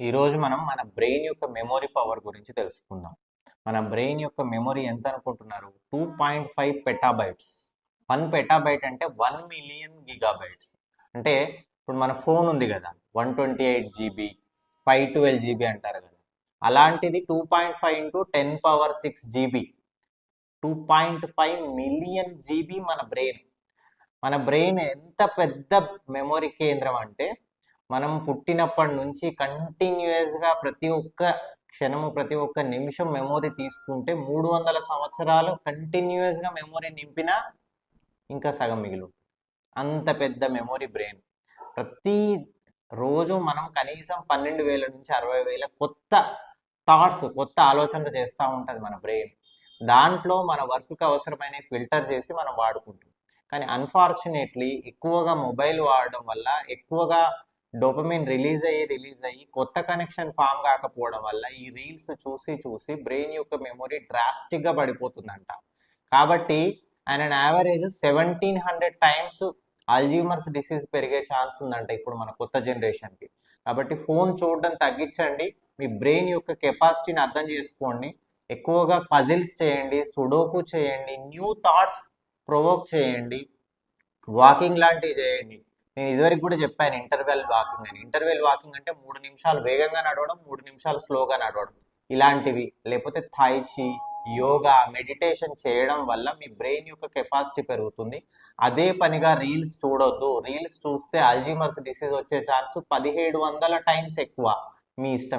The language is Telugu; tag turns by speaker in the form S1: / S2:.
S1: ఈరోజు మనం మన బ్రెయిన్ యొక్క మెమొరీ పవర్ గురించి తెలుసుకుందాం. మన బ్రెయిన్ యొక్క మెమొరీ ఎంత అనుకుంటున్నారు? Two point five petabytes. One petabyte అంటే వన్ మిలియన్ గిగాబైట్స్. అంటే ఇప్పుడు మన ఫోన్ ఉంది కదా one twenty eight GB five twelve GB అంటారు కదా. అలాంటిది two point five into ten power six GB. Two point five million GB మన బ్రెయిన్. మన బ్రెయిన్ ఎంత పెద్ద మెమొరీ కేంద్రం అంటే మనం పుట్టినప్పటి నుంచి కంటిన్యూస్గా ప్రతి ఒక్క క్షణము ప్రతి ఒక్క నిమిషం మెమొరీ తీసుకుంటే మూడు వందల సంవత్సరాలు కంటిన్యూస్గా మెమొరీ నింపినా ఇంకా సగం మిగిలి అంత పెద్ద మెమొరీ బ్రెయిన్ ప్రతి రోజు మనం కనీసం పన్నెండు వేల నుంచి అరవై వేల కొత్త థాట్స్ కొత్త ఆలోచనలు చేస్తూ ఉంటుంది మన బ్రెయిన్ దాంట్లో మన వర్క్కి అవసరమైన ఫిల్టర్ చేసి మనం వాడుకుంటాం. కానీ అన్ఫార్చునేట్లీ ఎక్కువగా మొబైల్ వాడడం వల్ల ఎక్కువగా డోపమిన్ రిలీజ్ అయ్యి రిలీజ్ అయ్యి కొత్త కనెక్షన్ ఫామ్ కాకపోవడం వల్ల ఈ రీల్స్ చూసి చూసి బ్రెయిన్ యొక్క మెమొరీ డ్రాస్టిక్గా పడిపోతుందంట. కాబట్టి and average seventeen hundred times Alzheimer's disease పెరిగే ఛాన్స్ ఉందంట ఇప్పుడు మన కొత్త జనరేషన్కి కాబట్టి ఫోన్ చూడడం తగ్గించండి. మీ బ్రెయిన్ యొక్క కెపాసిటీని అర్థం చేసుకోండి. ఎక్కువగా పజిల్స్ చేయండి సుడోకు చేయండి న్యూ థాట్స్ ప్రొవోక్ చేయండి వాకింగ్ లాంటివి చేయండి. నేను ఇదివరకు కూడా చెప్పాను ఇంటర్వెల్ వాకింగ్ అని. ఇంటర్వెల్ వాకింగ్ అంటే మూడు నిమిషాలు వేగంగా నడవడం మూడు నిమిషాలు స్లోగా నడవడం. ఇలాంటివి. లేకపోతే థైచి యోగా మెడిటేషన్ చేయడం వల్ల మీ బ్రెయిన్ యొక్క కెపాసిటీ పెరుగుతుంది. అదే పనిగా రీల్స్ చూడొద్దు. రీల్స్ చూస్తే అల్జీమర్స్ డిసీజ్ వచ్చే ఛాన్స్ పదిహేడు వందల టైమ్స్ ఎక్కువ. మీ ఇష్టం